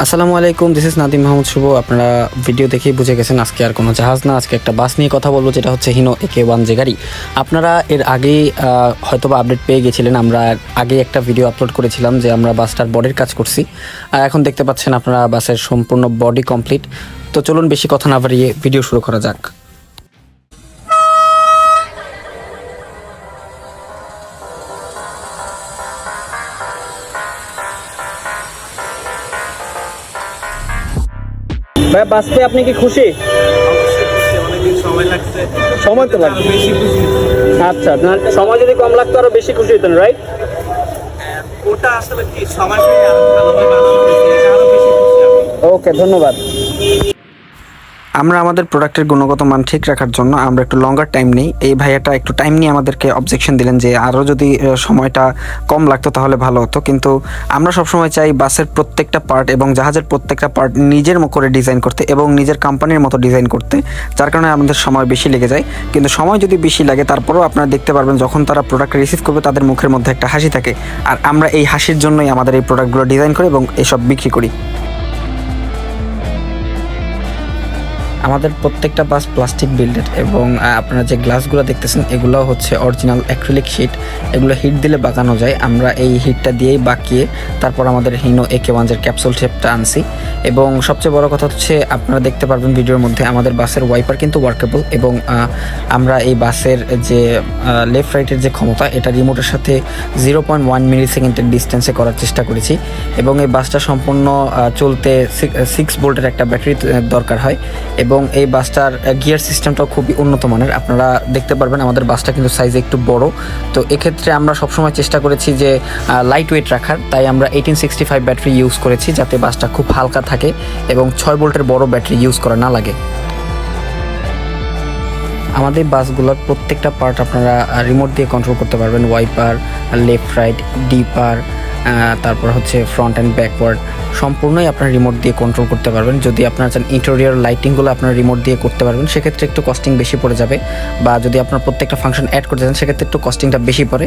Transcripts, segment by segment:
আসসালামু আলাইকুম this is Nadim Mahmud শুভ। আপনারা ভিডিও দেখেই বুঝে গেছেন আজকে আর কোনো জাহাজ না, আজকে একটা বাস নিয়ে কথা বলব, যেটা হচ্ছে হিনো একে ওয়ান যে গাড়ি। আপনারা এর আগে হয়তো হয়তোবা আপডেট পেয়ে গেছিলেন, আমরা আগে একটা ভিডিও আপলোড করেছিলাম যে আমরা বাসটার বডির কাজ করছি। আর এখন দেখতে পাচ্ছেন আপনারা বাসের সম্পূর্ণ বডি কমপ্লিট তো চলুন বেশি কথা না বাড়িয়ে ভিডিও শুরু করা যাক। ভাই বাঁচতে আপনি কি খুশি? সময় তো লাগবে। আচ্ছা সময় যদি কম লাগতো আরও বেশি খুশি হতেন রাইট ওটা আসলে কি সময় ওকে ধন্যবাদ। আমরা আমাদের প্রোডাক্টের গুণগত মান ঠিক রাখার জন্য আমরা একটু লঙ্গার টাইম নিই। এই ভাইয়াটা একটু টাইম নিয়ে আমাদেরকে অবজেকশন দিলেন যে আরও যদি সময়টা কম লাগতো তাহলে ভালো হতো। কিন্তু আমরা সবসময় চাই বাসের প্রত্যেকটা পার্ট এবং জাহাজের প্রত্যেকটা পার্ট নিজের করে ডিজাইন করতে এবং নিজের কোম্পানির মতো ডিজাইন করতে, যার কারণে আমাদের সময় বেশি লেগে যায়। কিন্তু সময় যদি বেশি লাগে, তারপরেও আপনারা দেখতে পারবেন যখন তারা প্রোডাক্ট রিসিভ করবে, তাদের মুখের মধ্যে একটা হাসি থাকে। আর আমরা এই হাসির জন্যই আমাদের এই প্রোডাক্টগুলো ডিজাইন করি এবং এসব বিক্রি করি। আমাদের প্রত্যেকটা বাস প্লাস্টিক বিল্ডেড এবং আপনারা যে গ্লাসগুলো দেখতেছেন এগুলো হচ্ছে অরিজিনাল অ্যাক্রিলিক হিট এগুলো হিট দিলে বাঁকানো যায়। আমরা এই হিটটা দিয়েই বাঁকিয়ে তারপর আমাদের হিনো একে ওয়ানজের ক্যাপসুল শেপটা আনছি। এবং সবচেয়ে বড় কথা হচ্ছে, আপনারা দেখতে পারবেন ভিডিওর মধ্যে আমাদের বাসের ওয়াইপার কিন্তু ওয়ার্কেবল এবং আমরা এই বাসের যে লেফট রাইটের যে ক্ষমতা, এটা রিমোটের সাথে জিরো পয়েন্ট ওয়ান মিলি সেকেন্ডের ডিস্টেন্সে করার চেষ্টা করেছি। এবং এই বাসটা সম্পূর্ণ চলতে সিক্স ভোল্টের একটা ব্যাটারি দরকার হয়। এবং এই বাসটার গিয়ার সিস্টেমটাও খুবই উন্নত মানের। আপনারা দেখতে পারবেন আমাদের বাসটা কিন্তু সাইজে একটু বড়। তো এক্ষেত্রে আমরা সবসময় চেষ্টা করেছি যে লাইট ওয়েট রাখার। তাই আমরা eighteen sixty five battery use করেছি যাতে বাসটা খুব হালকা থাকে এবং ছয় ভোল্টের বড় ব্যাটারি ইউজ করা না লাগে। আমাদের বাসগুলোর প্রত্যেকটা পার্ট আপনারা রিমোট দিয়ে কন্ট্রোল করতে পারবেন। ওয়াইপার লেফট রাইট ডিপার তারপর হচ্ছে ফ্রন্ট অ্যান্ড ব্যাকওয়ার্ড সম্পূর্ণই আপনার রিমোট দিয়ে কন্ট্রোল করতে পারবেন। যদি আপনার চান ইন্টেরিয়র লাইটিংগুলো আপনার রিমোট দিয়ে করতে পারবেন, সেক্ষেত্রে একটু কস্টিং বেশি পড়ে যাবে। বা যদি আপনার প্রত্যেকটা ফাংশন অ্যাড করতে চান, সেক্ষেত্রে একটু কস্টিংটা বেশি পড়ে।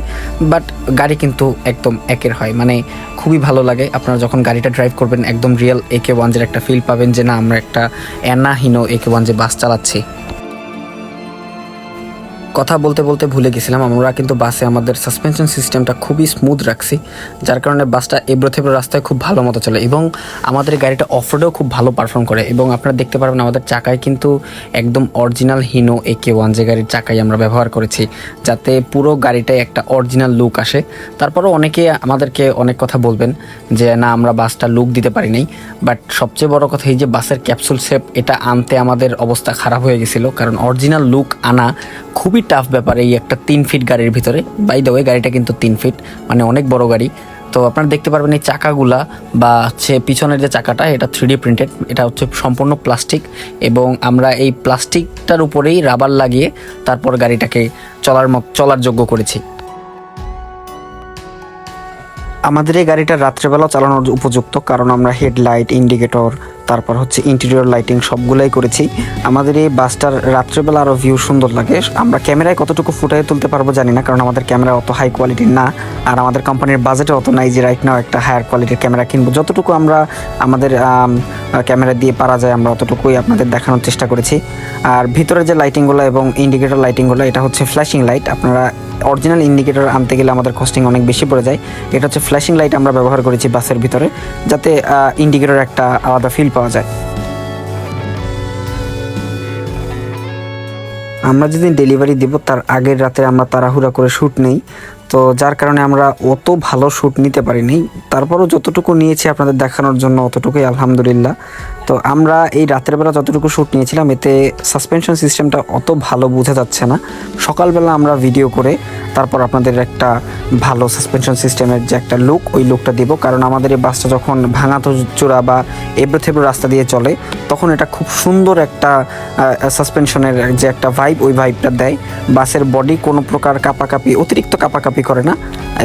বাট গাড়ি কিন্তু একদম একের হয়। মানে খুবই ভালো লাগে। আপনারা যখন গাড়িটা ড্রাইভ করবেন, একদম রিয়েল একে ওয়ানজের একটা ফিল পাবেন যে না, আমরা একটা অ্যানাহিনো একে ওয়ান যে বাস চালাচ্ছি। কথা বলতে বলতে ভুলে গেছিলাম, আমরা কিন্তু বাসে আমাদের সাসপেনশন সিস্টেমটা খুবই স্মুথ রাখছি, যার কারণে বাসটা এবড়ো থেবড়ো রাস্তায় খুব ভালো মতো চলে এবং আমাদের গাড়িটা অফরোডেও খুব ভালো পারফর্ম করে এবং আপনারা দেখতে পারবেন আমাদের চাকায় কিন্তু একদম original Hino A K one যে গাড়ির চাকাই আমরা ব্যবহার করেছি, যাতে পুরো গাড়িটায় একটা অরিজিনাল লুক আসে। তারপরেও অনেকে আমাদেরকে অনেক কথা বলবেন যে, না, আমরা বাসটা লুক দিতে পারি নাই বাট সবচেয়ে বড় কথা এই যে বাসের ক্যাপসুল শেপ এটা আনতে আমাদের অবস্থা খারাপ হয়ে গেছিল, কারণ অরিজিনাল লুক আনা খুবই টাফ ব্যাপার এই একটা তিন ফিট গাড়ির ভিতরে। বাই দ্য ওয়ে গাড়িটা কিন্তু তিন ফিট মানে অনেক বড় গাড়ি। তো আপনারা দেখতে পারবেন এই চাকাগুলা বা হচ্ছে পিছনের যে চাকাটা, এটা থ্রি প্রিন্টেড এটা হচ্ছে সম্পূর্ণ প্লাস্টিক এবং আমরা এই প্লাস্টিকটার উপরেই রাবার লাগিয়ে তারপর গাড়িটাকে চলার চলার যোগ্য করেছি। আমাদের এই গাড়িটা রাত্রেবেলা চালানোর উপযুক্ত, কারণ আমরা হেডলাইট, ইন্ডিকেটর তারপর হচ্ছে ইন্টেরিয়র লাইটিং সবগুলাই করেছি। আমাদের এই বাসটার রাত্রেবেলা আরও ভিউ সুন্দর লাগে। আমরা ক্যামেরায় কতটুকু ফুটাই তুলতে পারব জানি না, কারণ আমাদের ক্যামেরা অত হাই কোয়ালিটির না। আর আমাদের কোম্পানির বাজেটে অত নাই যে রাইট নাও একটা হায়ার কোয়ালিটির ক্যামেরা কিনবো। যতটুকু আমরা, আমাদের ক্যামেরা দিয়ে পারা যায়, আমরা অতটুকুই আপনাদের দেখানোর চেষ্টা করেছি। আর ভিতরে যে লাইটিংগুলো এবং ইন্ডিকেটর লাইটিংগুলো এটা হচ্ছে ফ্ল্যাশিং লাইট আপনারা অরিজিনাল ইন্ডিকেটর আনতে গেলে আমাদের কস্টিং অনেক বেশি পড়ে যায়। এটা হচ্ছে ফ্ল্যাশিং লাইট আমরা ব্যবহার করেছি বাসের ভিতরে, যাতে ইন্ডিকেটর একটা আলাদা ফিল পাওয়া যায়। আমরা যেদিন ডেলিভারি দেব তার আগের রাতে আমরা তাড়াহুড়া করে শ্যুট নেই। তো যার কারণে আমরা অত ভালো শ্যুট নিতে পারিনি। তারপরও যতটুকু নিয়েছি আপনাদের দেখানোর জন্য অতটুকুই আলহামদুলিল্লাহ। তো আমরা এই রাতের বেলা যতটুকু শ্যুট নিয়েছিলাম, এতে সাসপেনশন সিস্টেমটা অত ভালো বোঝা যাচ্ছে না। সকালবেলা আমরা ভিডিও করে তারপর আপনাদের একটা ভালো সাসপেনশন সিস্টেমের যে একটা লুক, ওই লুকটা দিব। কারণ আমাদের এই বাসটা যখন ভাঙা তো চূড়া বা এবড়ো থেবড়ো রাস্তা দিয়ে চলে, তখন এটা খুব সুন্দর একটা সাসপেনশনের যে একটা ভাইব ওই ভাইবটা দেয়। বাসের বডি কোনো প্রকার কাপাকাপি, অতিরিক্ত কাপাকাপি করে না।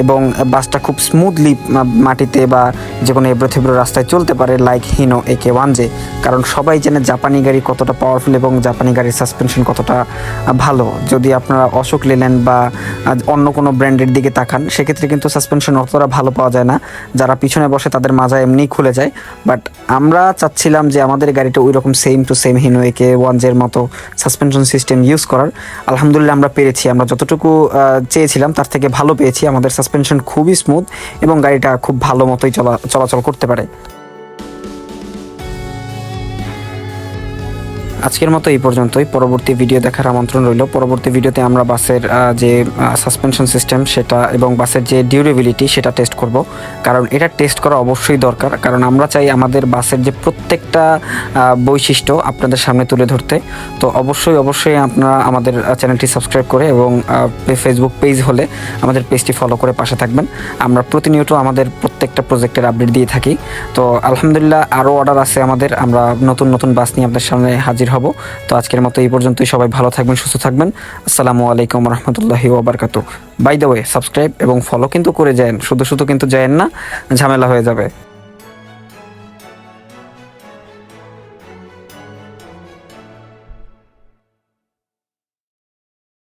এবং বাসটা খুব স্মুথলি মাটিতে বা যে কোনো এবড়ো থেবড়ো রাস্তায় চলতে পারে like Hino A K one J কারণ সবাই জানে জাপানি গাড়ি কতটা পাওয়ারফুল এবং জাপানি গাড়ির সাসপেনশন কতটা ভালো। যদি আপনারা অশোক লেলেন বা অন্য কোনো ব্র্যান্ডের দিকে তাকান, সেক্ষেত্রে কিন্তু সাসপেনশন অতটা ভালো পাওয়া যায় না। যারা পিছনে বসে তাদের মাজা এমনিই খুলে যায়। বাট আমরা চাচ্ছিলাম যে আমাদের গাড়িটা ওই রকম same to same Hino A K one জের মতো সাসপেনশন সিস্টেম ইউজ করার। আলহামদুলিল্লাহ আমরা পেরেছি। আমরা যতটুকু চেয়েছিলাম, তার থেকে ভালো পেয়েছি আমাদের সাসপেনশন খুবই স্মুথ এবং গাড়িটা খুব ভালো মতোই চলা চলাচল করতে পারে। আজকের মতো এই পর্যন্তই। পরবর্তী ভিডিও দেখার আমন্ত্রণ রইল। পরবর্তী ভিডিওতে আমরা বাসের যে সাসপেনশন সিস্টেম সেটা এবং বাসের যে ডিউরেবিলিটি সেটা টেস্ট করব। কারণ এটা টেস্ট করা অবশ্যই দরকার। কারণ আমরা চাই আমাদের বাসের যে প্রত্যেকটা বৈশিষ্ট্য আপনাদের সামনে তুলে ধরতে। তো অবশ্যই অবশ্যই আপনারা আমাদের চ্যানেলটি সাবস্ক্রাইব করে এবং ফেসবুক পেজ হলে আমাদের পেজটি ফলো করে পাশে থাকবেন। আমরা প্রতিনিয়ত আমাদের প্রত্যেকটা প্রজেক্টের আপডেট দিয়ে থাকি। তো আলহামদুলিল্লাহ আরও অর্ডার আছে আমাদের। আমরা নতুন নতুন বাস নিয়ে আপনাদের সামনে হাজির হব। তো আজকের মতো এই পর্যন্তই। সবাই ভালো থাকবেন, সুস্থ থাকবেন। আসসালামু আলাইকুম রহমতুল্লাহি ওবরকাত বাই দ্য ওয়ে সাবস্ক্রাইব এবং ফলো কিন্তু করে যায়েন। শুধু শুধু কিন্তু যায়েন না, ঝামেলা হয়ে যাবে।